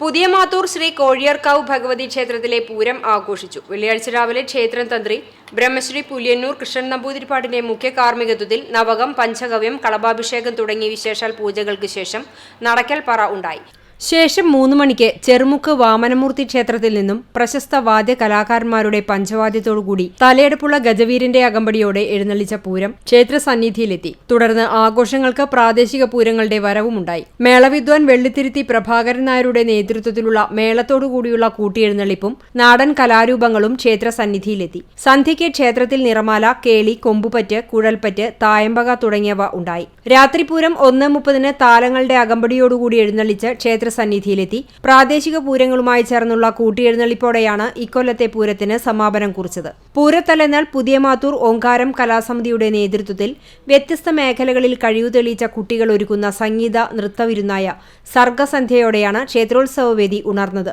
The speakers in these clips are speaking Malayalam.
പുതിയ മാത്തൂർ ശ്രീ കോഴിയർക്കാവ് ഭഗവതി ക്ഷേത്രത്തിലെ പൂരം ആഘോഷിച്ചു. വെള്ളിയാഴ്ച രാവിലെ ക്ഷേത്രം തന്ത്രി ബ്രഹ്മശ്രീ പുലിയന്നൂർ കൃഷ്ണൻ നമ്പൂതിരിപ്പാടിന്റെ മുഖ്യ കാർമ്മികത്വത്തിൽ നവകം പഞ്ചഗവ്യം കളഭാഭിഷേകം തുടങ്ങിയ വിശേഷാൽ പൂജകൾക്ക് ശേഷം നടക്കൽ പറ ഉണ്ടായി. ശേഷം മൂന്ന് മണിക്ക് ചെറുമുക്ക് വാമനമൂർത്തി ക്ഷേത്രത്തിൽ നിന്നും പ്രശസ്ത വാദ്യ കലാകാരന്മാരുടെ പഞ്ചവാദ്യത്തോടുകൂടി തലയെടുപ്പുള്ള ഗജവീരന്റെ അകമ്പടിയോടെ എഴുന്നള്ളിച്ച പൂരം ക്ഷേത്ര സന്നിധിയിലെത്തി തുടർന്ന് ആഘോഷങ്ങൾക്ക് പ്രാദേശിക പൂരങ്ങളുടെ വരവുമുണ്ടായി. മേളവിദ്വാൻ വെള്ളിത്തിരുത്തി പ്രഭാകരൻ നായരുടെ നേതൃത്വത്തിലുള്ള മേളത്തോടുകൂടിയുള്ള കൂട്ടിയെഴുന്നള്ളിപ്പും നാടൻ കലാരൂപങ്ങളും ക്ഷേത്ര സന്നിധിയിലെത്തി സന്ധ്യയ്ക്ക് ക്ഷേത്രത്തിൽ നിറമാല കേളി കൊമ്പുപറ്റ് കുഴൽപ്പറ്റ് തായമ്പക തുടങ്ങിയവ ഉണ്ടായി. രാത്രിപൂരം ഒന്ന് മുപ്പതിന് താലങ്ങളുടെ അകമ്പടിയോടുകൂടി എഴുന്നള്ളിച്ച് ക്ഷേത്ര സന്നിധിയിലെത്തി പ്രാദേശിക പൂരങ്ങളുമായി ചേർന്നുള്ള കൂട്ടിയെഴുന്നള്ളിപ്പോടെയാണ് ഇക്കൊല്ലത്തെ പൂരത്തിന് സമാപനം കുറിച്ചത്. പൂരത്തലെന്നാൽ പുതിയ മാത്തൂർ ഓങ്കാരം കലാസമിതിയുടെ നേതൃത്വത്തിൽ വ്യത്യസ്ത മേഖലകളിൽ കഴിവ് തെളിയിച്ച കുട്ടികൾ ഒരുക്കുന്ന സംഗീത നൃത്തവിരുന്നായ സർഗസന്ധ്യയോടെയാണ് ക്ഷേത്രോത്സവവേദി ഉണർന്നത്.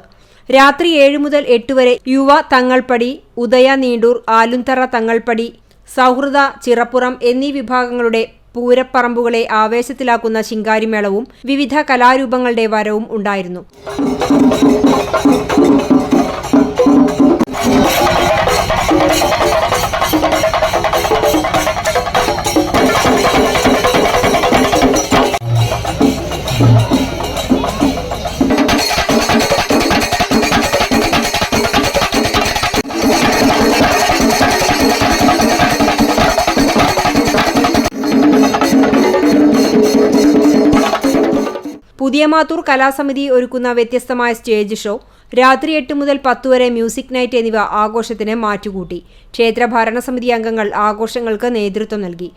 രാത്രി ഏഴ് മുതൽ എട്ട് വരെ യുവ തങ്ങൾപ്പടി ഉദയ നീണ്ടൂർ ആലുന്തറ തങ്ങൾപ്പടി സൗഹൃദ ചിറപ്പുറം എന്നീ വിഭാഗങ്ങളുടെ പൂരപ്പറമ്പുകളെ ആവേശത്തിലാക്കുന്ന ശിങ്കാരിമേളവും വിവിധ കലാരൂപങ്ങളുടെ വരവും ഉണ്ടായിരുന്നു. പുതിയ മാത്തൂർ കലാസമിതി ഒരുക്കുന്ന വ്യത്യസ്തമായ സ്റ്റേജ് ഷോ രാത്രി എട്ട് മുതൽ പത്ത് വരെ മ്യൂസിക് നൈറ്റ് എന്നിവ ആഘോഷത്തിന് മാറ്റുകൂട്ടി. ക്ഷേത്ര ഭരണസമിതി അംഗങ്ങൾ ആഘോഷങ്ങൾക്ക് നേതൃത്വം നൽകി.